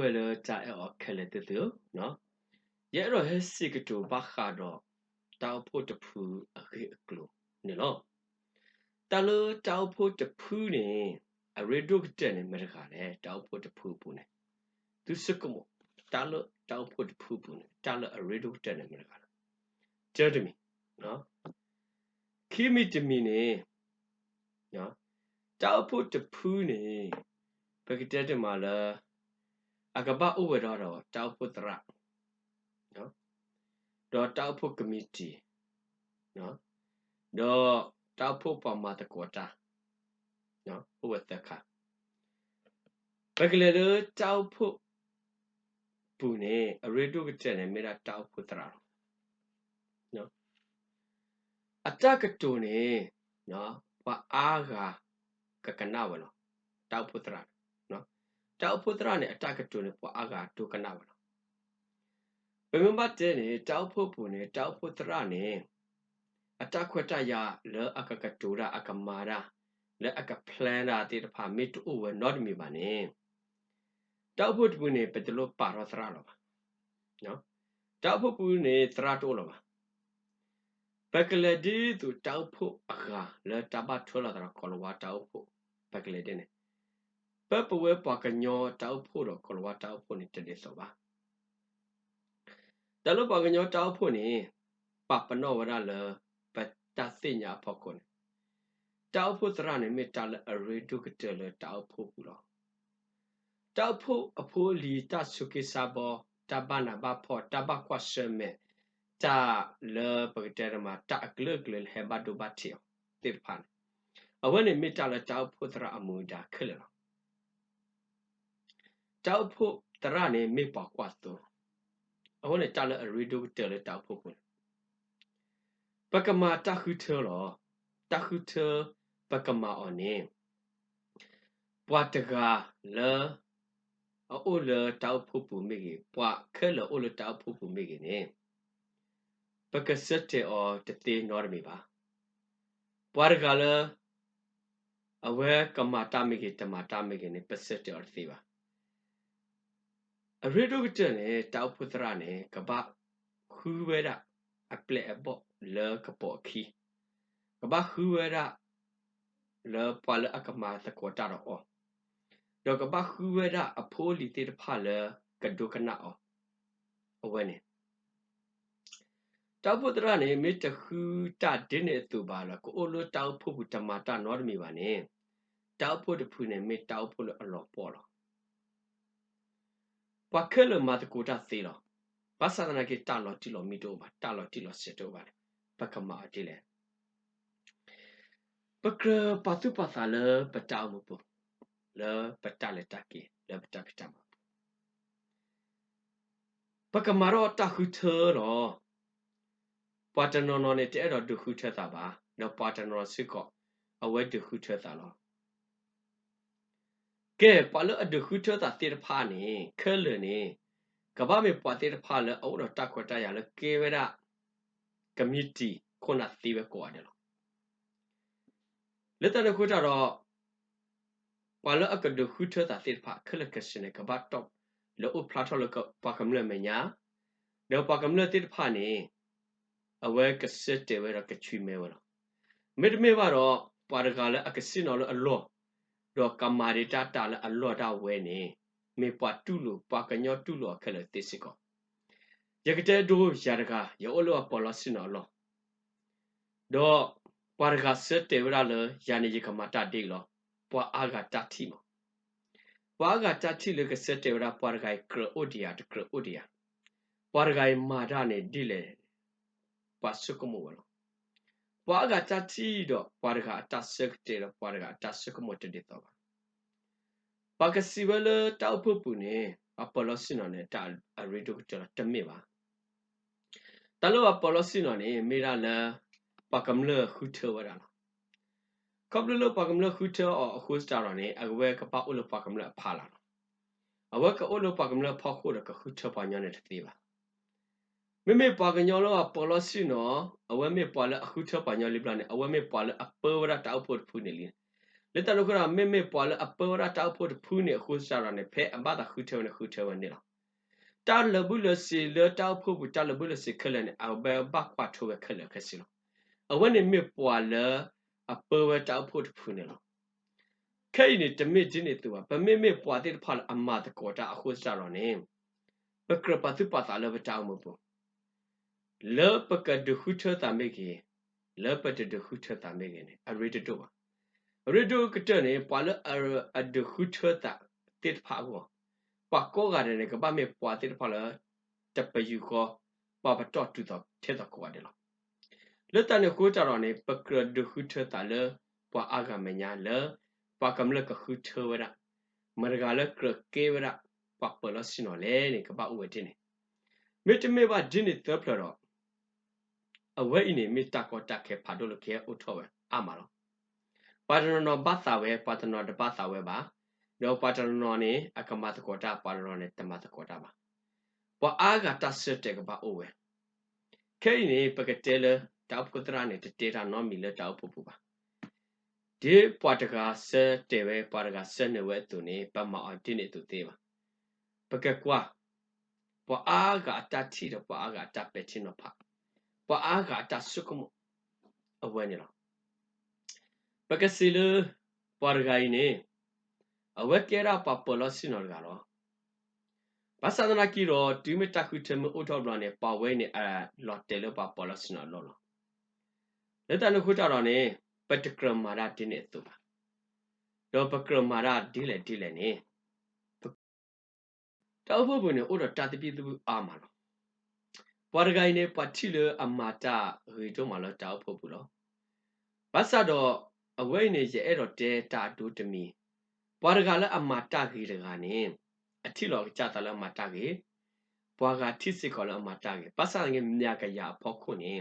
ဝဲလတာအော်ခဲလက်တူနော်ရဲတော့ဟဲစီကတူဘာခါတော့တောက်ဖို့တဖူအခေအကလိုနေလို့တလတောက်ဖို့တဖူနေအရေဒုကတဲ့နေမရခါလေတောက်ဖို့တဖူပူနေသူစကမတလတောက်ဖို့တဖူပူနေတလအရေဒုကတဲ့နေမရခါကျဲတမီနော်ခိမီတမီနေနော်တောက်ဖို့တဖူနေဘဂတက်တမလာ အကပဥဝရတော့တောက်ဖို့တရနော်တော့တောက်ဖို့ကမတီနော်တော့တောက်ဖို့ပမာတကောတာနော်ဥဝတခဘကလေတော့တောက်ဖို့ပူနေအရေတုကတဲ့နေမိတာတောက်ဖို့တရနော်အတကတူနေနော်ဘာအားကကကနာဝလောတောက်ဖို့တရနော် တောက်ဖို့တရနဲ့အတကတူနေဘာအားကဒုကနာဝလောဘယ်မှာတဲ့နေတောက်ဖို့ပူနေတောက်ဖို့တရနေအတခွတ်တရလောအကကတူရာအကမာရာလဲအကပလန်ရာတိတဖာမစ်တူဝနော့မီပါနေတောက်ဖို့ပူနေပတလို့ပါရောသရလောပါနော်တောက်ဖို့ပူနေသရတိုးလောပါဘက်ကလေဒီသူတောက်ဖို့အခါလဲတဘထွလာတရကောလဝါတောက်ဖို့ဘက်ကလေဒီနေ ပပဝဲပကညောတောက်ဖို့တော့ကောလဝါတောက်ဖို့နေတည်းဆိုပါတလို့ပကညောတောက်ဖို့နေပပနောဝရလပတသိညာဖို့ကုန်တောက်ဖို့သရနေမေတ္တာလအရေဒုကတလတောက်ဖို့ဘူးတော့တောက်ဖို့အဖိုးလီတဆုကိစာဘောတဘနာဘဖောတဘကွာရှမေတာလေပကတဲမှာတာကလကလဟေဘဒုဘတီတိဖန်အဝနေမေတ္တာလတောက်ဖို့သရအမူဒါခလတော့ တောက်ဖို့တရနေမေပါကွာတော့အဝနေတာလအရေဒုကတလတောက်ဖို့ဘူးပကမာတခုထောလောတခုထောပကမာအော်နေပွားတကလေအိုလတောက်ဖို့ပူမိကြီးပွားခဲလအိုလတောက်ဖို့ပူမိကြီးနေပကစက်တေအော်တတေနော်ရမီပါပွားကလေအဝဲကမာတာမိကြီးတမာတာမိကြီးနေပစက်တေအော်သေးပါ အရေဒုကတနေတောက်ဖို့သရနေကပခူဝဲတာအပလက်အဘောလေကပေါ်ခီကပခူဝဲတာလေပွာလအကမာသကောတာတော့တော့ကပခူဝဲတာအဖိုးလီတေတဖလေကဒုကနာအောအဝဲနေတောက်ဖို့တရနေမေတခူတဒင်းနေသူပါလားကိုအိုလိုတောက်ဖို့ဘူးတမတာနော်မီပါနေတောက်ဖို့တဖူနေမေတောက်ဖို့လို့အလောပေါ်လား ပွားခဲလမတ်ကိုတာသေးလားဘာသာနာကေတာလော်တီလော်မီတိုပါတာလော်တီလော်စစ်တိုပါပကမာတီလေပကရပတုပသလပတောင်မပလပတလက်တကေလပတပတမပကမာရောတခုထရောပတနောနောနဲ့တဲ့တော့ဒုခုထတာပါနော်ပတနောစစ်ကောအဝဲဒုခုထတာလော ကဲပလအဒုခုထတာတေဖာနေခဲလနေကဘာမေပွားတေဖာလအော်တော့တခွတ်တရလကေဝရ community ခုနသီးပဲကိုရတယ်လို့လက်တရခုတာတော့ပါလအကဒခုထတာတိဖာခလကစနေကဘတ်တော့လောအပလာထောလကပါကမလမညာလောပါကမလတိဖာနေအဝဲကစစ်တေဝရကချွေမဲဝရမေတမေပါတော့ပါရကလည်းအကစင်နော်အလော တော့ကမာရီတာတာလည်းအလောတာဝဲနေမေပွားတူလို့ပါကညောတူလို့ခက်လို့တိစစ်ကောယကတဲ့ဒိုရရကယောလောပေါ်လစင်နော်လောတော့ပါရကစစ်တေဝရလယာနေကမတာတိလောပွာအာဂတာတိမပွာအာဂတာတိလကစစ်တေဝရပွာရဂိုင်ကရအိုဒီယာတကရအိုဒီယာပွာရဂိုင်မာဒနေဒီလေပွာစုကမောလော ပွာအာဂတာတိတော့ပွာရဂအတဆက်တေရပွာရဂအတဆက်ကမောတတိတော့ပါကစီဝလတောက်ဖို့ပူနေအပလောစင်နော်နေတာအရီဒိုတတမေပါတလောအပလောစင်နော်နေမေရာလာပကမလခုထဝရလာကပလလပကမလခုထအအခုစတာရနေအဝဲကပအလပကမလဖာလာအဝဲကအလပကမလဖခုရကခုထပညာနဲ့တေးပါ မေမေပကညောလောပလောစီနောအဝဲမေပလအခုထပညာလိပလာနေအဝဲမေပလအပဝရတောက်ဖို့ဖူနေလီလက်တလို့ခရမေမေပွာလအပေါ်ရာတောက်ဖို့ဖူးနေခုစားရနေဖဲအဘတာခုထဲနေခုထဲဝင်နေလားတာလဘူးလစီလတောက်ဖို့ဘူးတာလဘူးလစီခလနေအဘဘကွာထိုးခလခစီလောအဝနေမေပွာလအပေါ်ဝတောက်ဖို့ဖူးနေလားခဲနေတမစ်ချင်းနေသူကဗမေမေပွာတဲ့ဖာအမတကောတာအခုစားရနေပကရပတုပတာလဘတောက်မဘူး လောပကဒခုထတာမေကြီးလောပတဒခုထတာမေကြီးနေအရိတတော့ရဒုကတနေပွာလအဒခုထတာတစ်ဖာကောပကောကလည်းကပမေပွာတစ်ဖာလတပယူကောပပတော့တူတော့ထဲတော့ကွာတယ်လို့လက်တနေကိုကြတော့နေပကရဒခုထတာလပွာအာဂမညာလပကမလကခုထဝရမရဂလကရကေဝရပပလစနော်လေနေကပဥဝတင်နေမေတ္တမေဘဒင်းနေတော့ဖလော အဝဲအင်းနေမေတ္တာကောတက်ခဲဖာဒိုလကေဥထောဝဲအမှာတော့ပါတနောဘတ်သာဝဲပါတနောတပတ်သာဝဲပါလောပါတနောနေအကမတကောတာပါတနောနေတမတကောတာပါပအာဂတဆတဲ့ကပါအိုဝဲခဲနေပကတဲလတောက်ပကတရနေတေတာနော်မီလတောက်ပပူပါဒီပွားတကဆဲတဲဝဲပွားတကဆဲနေဝဲသူနေပမအောင်တင်းနေသူသေးပါပကကွာပွာအာဂတတိတော့ပွာအာဂတပက်ချင်းတော့ဖပွာအာဂတဆုကမအဝဲနေလားပကစီလပွာရဂိုင်းနေအ ဝက်ကဲရာပပလစင်နော်ကတော့ဘာသာနာကီရောဒီမတခုတမအိုထော်ဘလနဲ့ပါဝဲနေအလော်တယ်လပပလစင်နော်လောလောလက်တနခုတာတော့နေပတကရမာရာတင်းနေသူပါတော့ပကရမာရာဒီလေဒီလေနေတောက်ဖို့ဘုံနေအိုတော့တာတပိသူအာမလော ပွာရဂိုင်းနေပတိလအမာတာရီတော့မလောတောက်ဖို့ဘူးလောဘာသာတော့အဝိနေရဲ့အဲ့တော့တဲတာဒုတမီပွားရကလည်းအမတာကြီးတကနေအထီလောကြတာလည်းအမတာကြီးပွားကထိစစ်ခေါ်လည်းအမတာကြီးပတ်စံငယ်မြကရဖောက်ခုနေ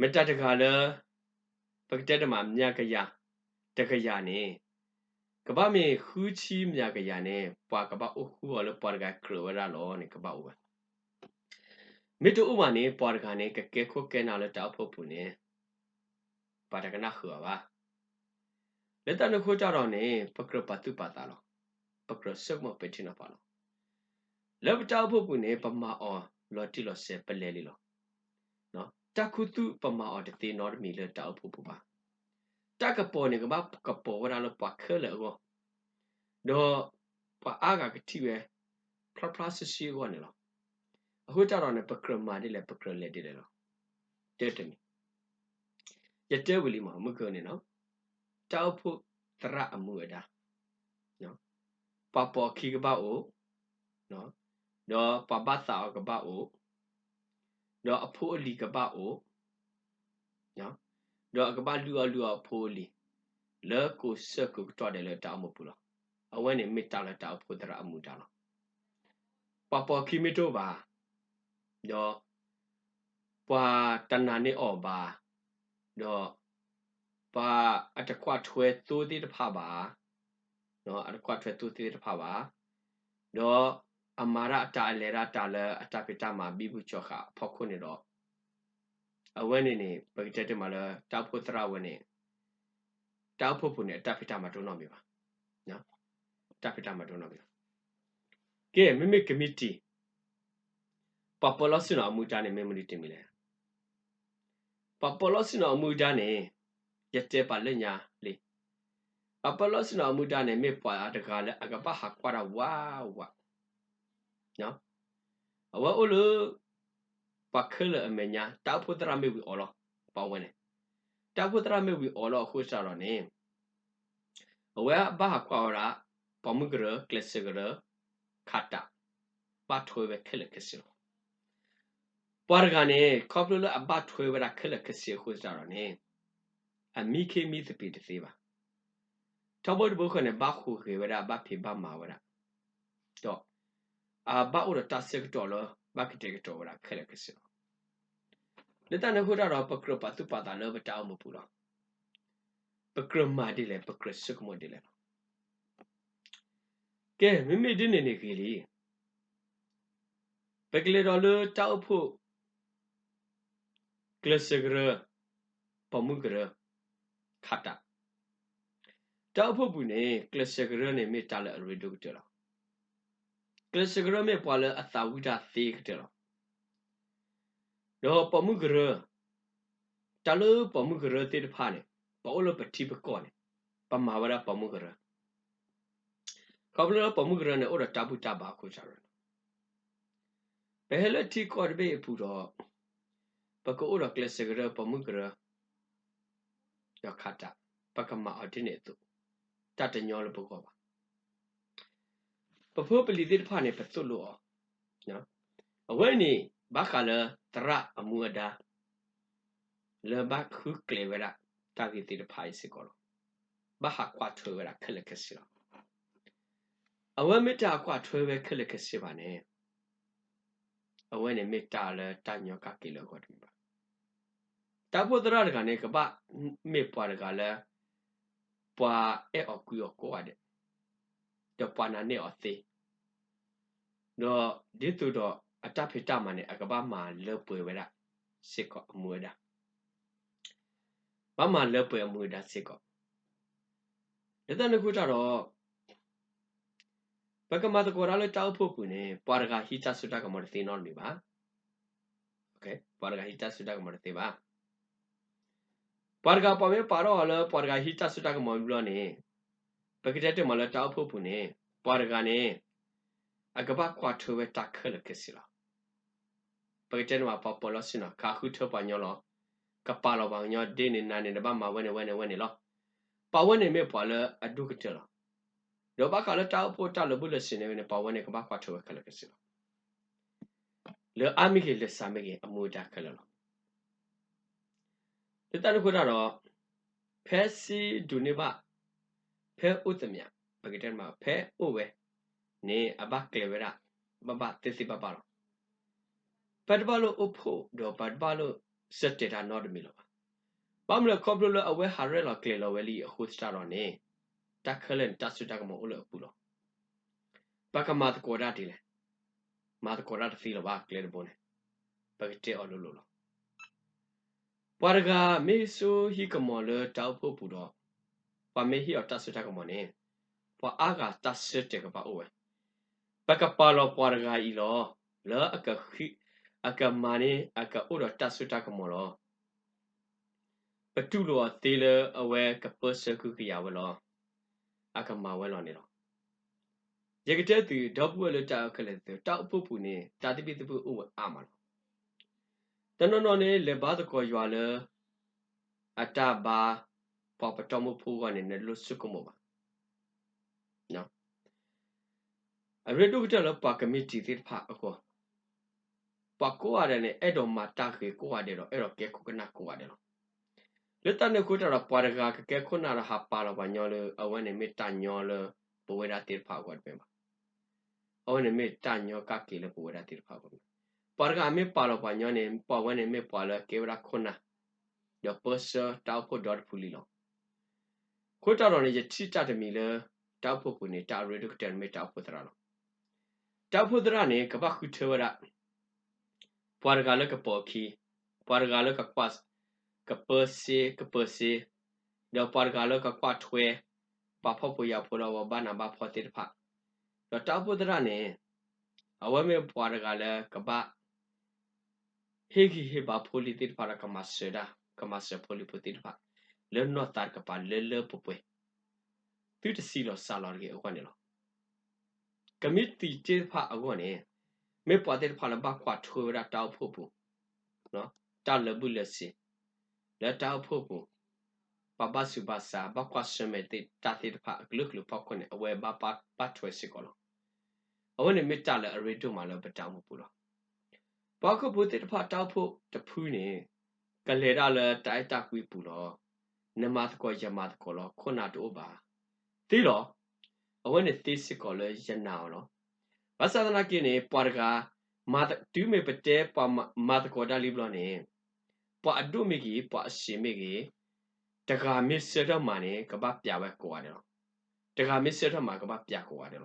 မတတကလည်းပကတက်တမှာမြကရတကရနေကပမေခူချီမြကရနေပွားကပအခုော်လည်းပွားကကရဝရလောနေကပဥဝ မေတူဥမာနေပွားကနေကကဲခုကဲနာလည်းတောက်ဖို့ပူနေပါတကနာခွာပါလက်တနခိုးကြတော့နေပကရပတုပတာလောပကရစက်မပတိနာပါလောလက်ပတောက်ဖို့ပုနေပမာအောလော်တီလော်ဆေပလဲလီလောနော်တခုတုပမာအောတတိနော်မီလတောက်ဖို့ပူပါတကပေါ်နေကဘာကပေါ်ဝရလောပခဲလေကောတော့ပအားကကတိပဲဖလဖလဆရှိကောနေလော အခုကြတော့နေပကရမာဒီလေပကရလေဒီလေလောတဲ့တမီရတဲ့ဝလီမှာမကနေနော်တောက်ဖို့တရအမှုအတာနော်ပပခီကပအိုနော်တော့ပပသာကပအိုတော့အဖိုးအလီကပအိုနော်တော့ကပလူအလူအဖိုးလီလဲကိုစကုတော်တယ်လဲတောက်မပူလားအဝဲနေမစ်တာလဲတောက်ဖို့တရအမှုတာလားပပခီမီတိုပါ တော့ပွာတဏ္ဍာနေအော်ပါတော့ပါအတကွထွဲသိုးသေးတဖပါနော်အတကွထွဲသိုးသေးတဖပါတော့အမာရအတာလေရတာလေအတာပိတမှာဘိဘူးချောခဖောက်ခုနေတော့အဝဲနေနေပကတက်တမှာလဲတောက်ဖို့သရဝဲနေတောက်ဖို့ဖို့နေအတာပိတမှာတုံးတော့ပြီပါနော်တာပိတမှာတုံးတော့ပြီကဲမိမိကမတီ population အမှုကြနဲ့ memory တင်မိလဲ population အမှုကြနဲ့ရတဲ့ပါလညာလေ population အမှုကြနဲ့မေပွာတကလည်းအကပဟာကွာဝါဝါနော်အဝအလူပခလအမညာတာဖုတရမေဝီအော်လောပါဝင်တယ်တာဖုတရမေဝီအော်လောခုစားတော့နေအဝဘာကွာရာပမုဂရကလစ်စဂရခတာပါထွေးပဲခက်လက်ခစီရော ပွာရကနေကောပလလအဘတ်ထွေးဝရခလကစီခုစားတော့နေအမိခေမိသပိတသေးပါထောဘတ်ဘုခနဲ့ဘခုခေဝရဘဖေဘမာဝရတော့အဘဥရတဆက်တော်လဘကတေကတော်ဝရခဲလကစီလက်တနခုတော့ပကရပတုပတာလောဘတောင်းမပူတော့ပကရမာဒီလေပကရစကမဒီလေကဲမိမိဒီနေနေခေလီပကလေတော်လတောက်ဖို့ ကလစဂရပမှုကရခတ်တာတောက်ဖို့ဘူးနေကလစဂရနေမေတာလအရီဒုကတလောကလစဂရမေပွာလအသာဝိဒသေကတလောတော့ပမှုကရတလပမှုကရတေတဖာနေပေါ်လပတိပကောနေပမာဝရပမှုကရကဘလပမှုကရနေအော်တာ ပူတော့ပကောအော်ကလစဂရပမှုကရရခတာပကမအတင်းနေသူတတညောလပုကောပါပဖို့ပလီတိဖာနေပတုလို့နော်အဝဲနေဘာခလာတရအမူအဒါလေဘခုကလေဝရတာဂီတိဖာစကောလဘာဟာကွာထွေဝရခလကစီလအဝဲမေတ္တာကွာထွေဝဲခလကစီပါနေ အဝဲနေမေတ္တာလဲတညောကကေလောကောတမပါတဘုဒ္ဓရကလည်းကပမေပွားရကလည်းပွာအဲအကူရကိုရတယ်တော့ပွာနာနေအသေးတော့ဒီတူတော့အတဖိတမနဲ့အကပမှာလေပွေဝရစစ်ကအမွေတာဘာမှလေပွေအမွေတာစစ်ကလက်တနခုတော့ ဘကမတကောရလဲတောက်ဖို့ကူနေပွာရကဟီတာဆုတာကမရသေးနော်နေပါโอเคပွာရကဟီတာဆုတာကမရသေးပါပွာရကပေါ်မဲပါတော့လဲပွာရကဟီတာဆုတာကမရဘူးလို့နေပကတဲ့တမလဲတောက်ဖို့ပူနေပွာရကနေအကဘကွာထွေတက်ခလကစီလာပကတဲ့မှာပေါ်ပေါ်လို့စင်ခါခုထပညောလောကပါလောပါညောဒင်းနေနာနေတပတ်မှာဝဲနေဝဲနေဝဲနေလောပါဝဲနေမေပွာလဲအဒုကတလော လောဘကလည်းတောက်ဖို့တောက်လို့ဘူးလို့စင်နေပါဝဲနေကဘကွာထွေခလကစီလာလေအမိကေလက်စာမိကေအမူတာခလလောဒီတန်ခုတော့ဖဲစီဒုနေပါဖဲဥတမြပကတဲ့မှာဖဲဥဝဲနေအဘကလေဝရဘဘတစီပပါလောပတ်ဘလို့အဖို့တော့ပတ်ဘလို့စက်တတာနော်ဒမီလောဘာမလဲကောပလိုအဝဲဟာရဲလောကလေလောဝဲလီအခုစတာတော့နေ တက်ခလန်တဆူတကမအလို့ပူလောပကမတ်ကိုရတီလေမာတကိုရတစီလောဘာကလေဘုန်ပကတဲ့အလို့လို့လောပွာရကမေဆူဟီကမောလတောက်ဖို့ပူတော့ပမေဟီအတဆူတကမနေပွာအာကတဆူတကပါအိုဝဲပကပါလောပွာရကဤလောလောအကခိအကမာနေအကဥရတဆုတကမောလောပတုလောသေးလအဝဲကပစကုကရဝလော အကမာဝဲလောနေလောရကတဲ့သူဒေါပွလတာခလက်တောက်ပုပူနေတာတိပိတပုဥဝအာမလောတနနောနေလေဘာတကောရွာလအတဘာပပတမဖူကနေနေလို့စုကမောပါနော်အရတုကတလပကမီတီတိဖာအကောပကောရတယ်နဲ့အဲ့တော့မတာခေကိုရတယ်တော့အဲ့တော့ကဲခုကနာကိုရတယ်တော့ လက်တနေခုတရပါရကကဲခုနာရဟာပါလဘာညောလအဝနေမေတညောလဘဝရတိဖာကွတ်ပဲမှာအဝနေမေတညောကကေလဘဝရတိဖာကွတ်ပါရကမေပါလဘာညောနေပဝနေမေပါလကေဝရခုနာယောပစတောက်ဖို့ဒေါ်ဖူလီလောခုတတော်နေချစ်တတမီလတောက်ဖို့ခုနေတာရီဒုကတန်မေတောက်ဖို့တရလောတောက်ဖို့တရနေကပခုထေဝရ Puargala ka poki, puargala ka kwas, ka persi, ka persi, da puargala ka kwa twe, pa pho pu ya phu lo wa ba na ba pho ti pha. Da ta pu dra ne, awa me puargala ka ba he ki he ba pho li ti pha ra ka ma se da, ka ma se pho li pu ti pha. Le no tar ka pa le le pu pu. Tu ti si lo sa lo ge ko ne lo. Kamit ti ti pha a ko ne. မေပွားတဲ့ဖာလဘကွာထွေရတောက်ဖို့ဘူးနော်တာလဘူးလက်စီ လက်တောက်ဖို့ဘူးပပစုပါစာဘကွာစမေတေတာတေဖာဂလုကလုပောက်ခွနဲ့အဝဲဘပပတ်ထွေစီကောလောအဝဲနေမေတ္တာလည်းအရေတို့မှလည်းပတောင်းမှုဘူးလောဘောကဘူးတေဖာတောက်ဖို့တဖူးနေကလေရလည်းတိုက်တကွေးဘူးလောနမတ်ကောယမတ်ကောလောခုနာတို့ပါတိလောအဝဲနေတေးစစ်ကောလည်းယနာလောဘာသာနာကိနေပွာရကမာတူမေပတဲပွာမာတကောဒါလီဘလနေ ပွာအဒုမေကြီးပွာအရှင်မေကြီးတကာမစ်စရမနေကပပြဝဲကိုရတယ်တကာမစ်စရမကပပြကိုရတယ်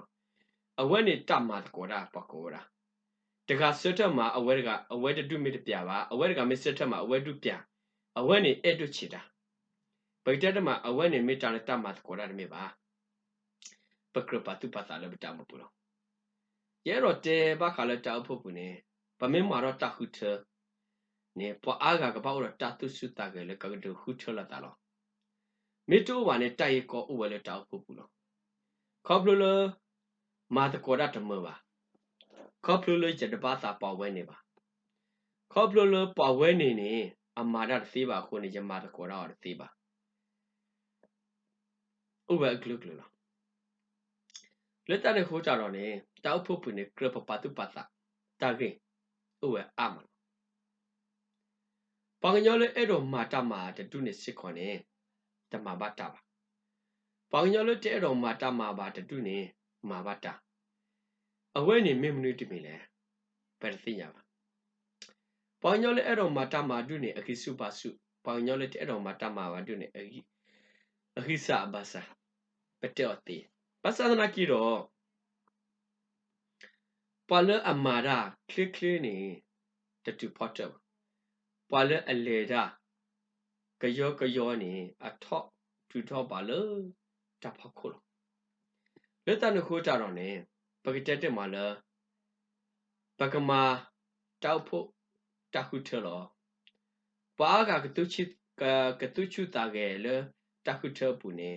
အဝဲနေတမတ်ကောဒါပကောဒါတကာစရမအဝဲကအဝဲတူမေတပြပါအဝဲကမစ်စရမအဝဲတူပြအဝဲနေအဲ့တုချီတာပကတက်တမှာအဝဲနေမိတာလက်တမှာကောရနေပါပကရပတုပတာလည်းမတမပူတော့ရဲတော့တဲဘာခါလက်တောက်ဖို့ပူနေပမင်းမာတော့တခုထ နေပွာအားကကပေါ့တော့တတုစုတာကလည်းကကဒခုထလာတာလောမေတိုဝါနဲ့တိုက်ရကောဥဝဲလက်တောက်ဖို့ပူလောခေါပလိုလမာတကောရတမပါခေါပလိုလကျတပါတာပေါ်ဝဲနေပါခေါပလိုလပေါ်ဝဲနေနေအမာဒသေးပါခုနေကျမာတကောရတော့သေးပါဥပကလုကလောလက်တတဲ့ခိုးကြတော့နေတောက်ဖို့ပူနေကရပပတုပတာတာကေဥဝအမ ပကညောလေအဲ့တော့မာတမာတတုနေစစ်ခွန်နေတမဘတာပါပကညောလေတဲ့တော့မာတမာပါတတုနေမာဘတာအဝဲနေမင်းမနုတိမီလေပရသိညာပါပကညောလေအဲ့တော့မာတမာတုနေအခိစုပါစုပကညောလေတဲ့တော့မာတမာပါတုနေအခိအခိစအဘစာပတောတိပသဒနာကြည့်တော့ပွာလအမာရာခလစ်ခလနေတတူဖော့တော့ ပွာလအလေဒါကယောကယောနေအထော့ထူထော့ပါလို့တဖောက်ခုလို့လက်တနခိုးကြတော့နေပကတက်တက်မှာလပကမာတောက်ဖို့တခုထလောပွာကကတုချစ်ကတုချူတာကဲလတခုထပူနေ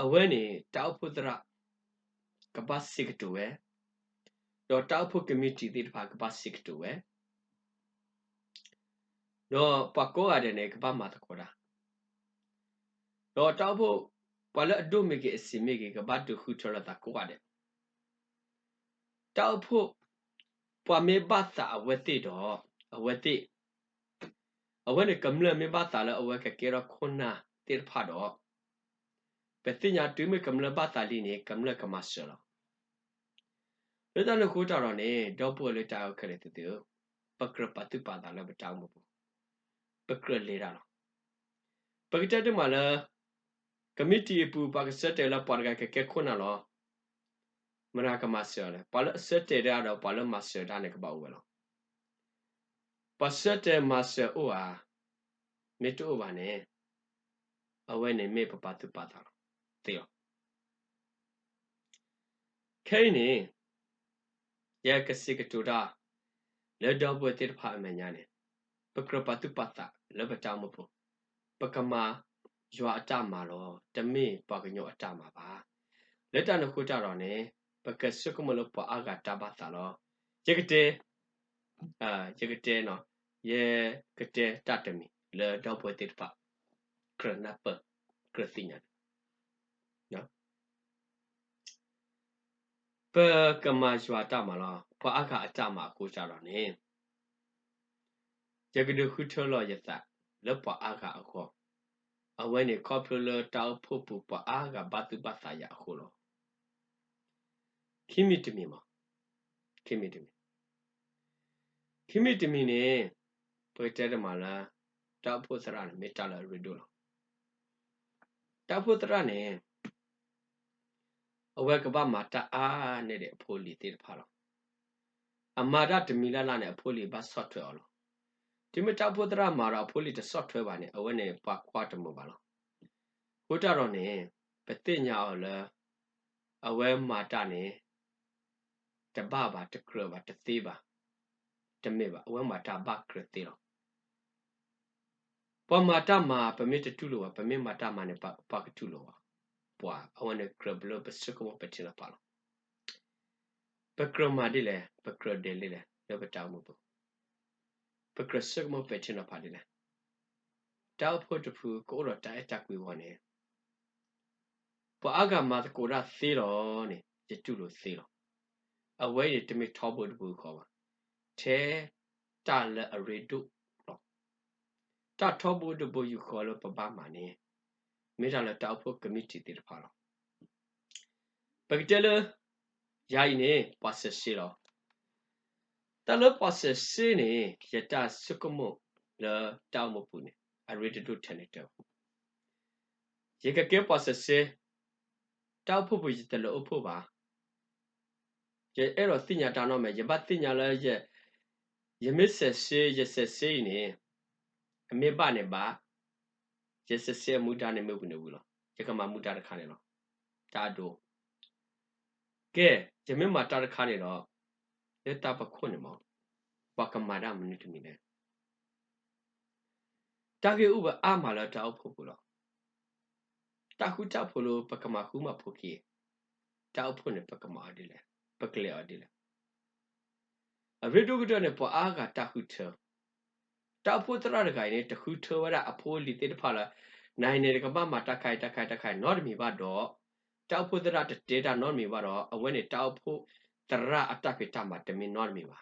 အဝဲနေတောက်ဖို့တရကပတ်စစ်တူဝဲတော့တောက်ဖို့ကမတီတိတဖာကပတ်စစ်တူဝဲ တော့ပကောရတယ်နေကပတ်မှာတခေါ်တာတော့တောက်ဖို့ပလအဒုမေကအစီမေကကပတ်တူခုထရတာကိုရတယ်တောက်ဖို့ပွာမေဘတ်တာအဝဲတိတော့အဝဲတိအဝဲနေကမ္လမေဘတ်တာလည်းအဝဲကကေရခွန်းနာတိဖာတော့ပတိညာတွိမကမ္လဘတာလီနေကမ္လကမဆလလက်တနခိုးတာတော့နေတော့ပေါ်လေတောက်ခရက်တူပကရပတုပါတာလည်းမတောင်းဘူး ပကရလေတာတော့ပကတက်တမလာကမတီပူပါကစက်တယ်လာပါရကကခုနာလောမနာကမဆလပါလစက်တယ်ရတော့ပါလမဆဒါနေကပါဝဲလောပစက်တယ်မဆအိုအာမေတိုဘာနေအဝဲနေမေပပတုပါတာသိရောခဲနေရကစိကတူတာလေတော့ဘွေတိဖာမညာနေ ပကရပတုပတာလဘတာမဖို့ပကမာရွာအတမှာတော့တမေပကညောအတမှာပါလက်တနခုကြတော့နေပကစကမလပအာဂတာဘာတာလောရကတဲ့အာရကတဲ့နော်ရကတဲ့တတမီလေတော့ဘွေတိဖာခရနပခရသိညာနော်ပကမရွာတမှာလားပအကအတမှာကိုကြတော့ နေရကဒခုထလောယသလပအာကအခေါ်အဝဲနေကော်ပလတောက်ဖို့ပူပအာကဘတ်ဘတ်စာရအခုလောခိမီတမီမခိမီတမီခိမီတမီနေပွေတဲတယ်မလားတောက်ဖို့စရနေမေတ္တာလာရီဒိုလောတောက်ဖို့စရနေအဝဲကပမာတအားနဲ့တဲ့အဖိုးလီတေးဖာလောအမာဒတမီလာလာနဲ့အဖိုးလီဘတ်ဆော့ထွဲအောင်လော ဒီမတာဖို့တရမာတော့အဖိုးလီတဆော့ထွဲပါနဲ့အဝဲနဲ့ပါခွားတမို့ပါလောဟိုတတော့နေပတိညာအောင်လဲအဝဲမာတနေတပပါတကရပါတသေးပါတမေပါအဝဲမာတဘကရသေးတော့ပမာတမှာပမေတတူလို့ပမေမာတမှာနေပါပါကတူလို့ပွာအဝနကရဘလပစကမပချလာပါလပကရမာဒီလေပကရဒေလေလေရပတောင်းမပ ပကရစကမပချနာပါဒီလေတောက်ဖို့တဖူကိုရတိုက်တက်ဝေဝနေပွာအကမာကိုရသေးတော့နေရတူလို့သေးတော့အဝဲရတမီထောဖို့တဖူခေါ်ပါထဲတာလအရေတုတာထောဖို့တဖူယူခေါ်လို့ပပမာနေမေတာလတောက်ဖို့ကမတီတေဖာလောပကတလယာယိနေပါစစီလော တလပါစစီနေယတစကမလတောက်မပူနေအရဒတုထနေတောယေကကေပါစစီတောက်ဖို့ပူတလအဖို့ပါယေအဲ့တော့သိညာတောင်းတော့မယ်ယဘသိညာလဲရဲ့ယမစ်ဆက်စီယဆက်စီနေအမေပါနေပါရစစမူတာနေမဘူးနေဘူးလားရကမမူတာတခါနေလားတာဒိုကဲဂျမေမာတာတခါနေတော့လက်တာပခွနေမောပကမာဒမနစ်တမီနေတာကေဥပအာမလာတောက်ဖို့ဘူးလားတာခုတောက်ဖို့လို့ပကမာခုမဖို့ကြီးတော က်ဖို့နေပကမာဒီလေပကလေအဒီလေအဗိဒုကတနေပေါ်အားကတာခုချတောက်ဖို့တရတကိုင်နေတခုထဝရအဖိုးလီတေတဖလာနိုင်နေကပမှာတက်ခိုင်တက်ခိုင်တက်ခိုင်နော့မီပါတော့တောက်ဖို့တရတတေတာနော့မီပါတော့အဝဲနေတောက်ဖို့ တရအတက်ကေတမှာတမင်နော့မီပါ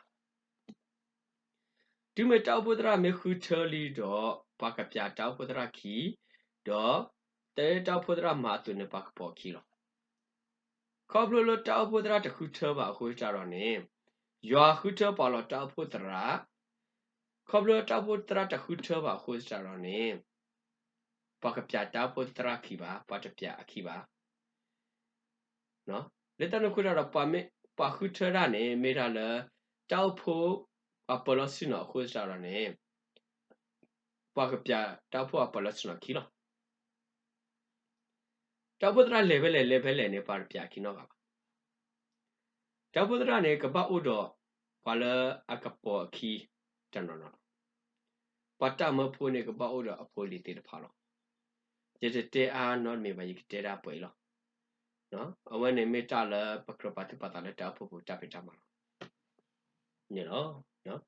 ဒီမတောက်ဖို့တရမေခုချလီတော့ပါကပြတောက်ဖို့တရခီတော့တဲတောက်ဖို့တရမာသူနေပါကပေါ်ခီလောခေါပလိုလိုတောက်ဖို့တရတခုထပါအခုကြတော့နေရွာခုထပါလို့တောက်ဖို့တရခေါပလိုတောက်ဖို့တရတခုထပါအခုကြတော့နေပါကပြတောက်ဖို့တရခီပါပါတပြအခီပါနော်လက်တနခုတော့ပါမေ ပါခုထရနေမေရလတောက်ဖို့အပလောစနောခုကြတော့နေပါကပြတောက်ဖို့အပလောစနောခီလောတောက်ဖို့တရ level level နေပါပြခီနောကပါတောက်ဖို့တရနေကပဥတော့ပါလအကပေါ်ခီတန်နော်ပတမဖို့နေကပဥတော့အဖိုလီတေတဖာလောကျေတေအားနော်မေဘယိတေတာပွေလော နော်အဝနေမေတ္တာလပကရပတိပတာလတာဖို့ဖို့တပိတမညနော်နော်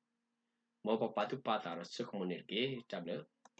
မောပပတုပတာရစခမနေကေတဘလ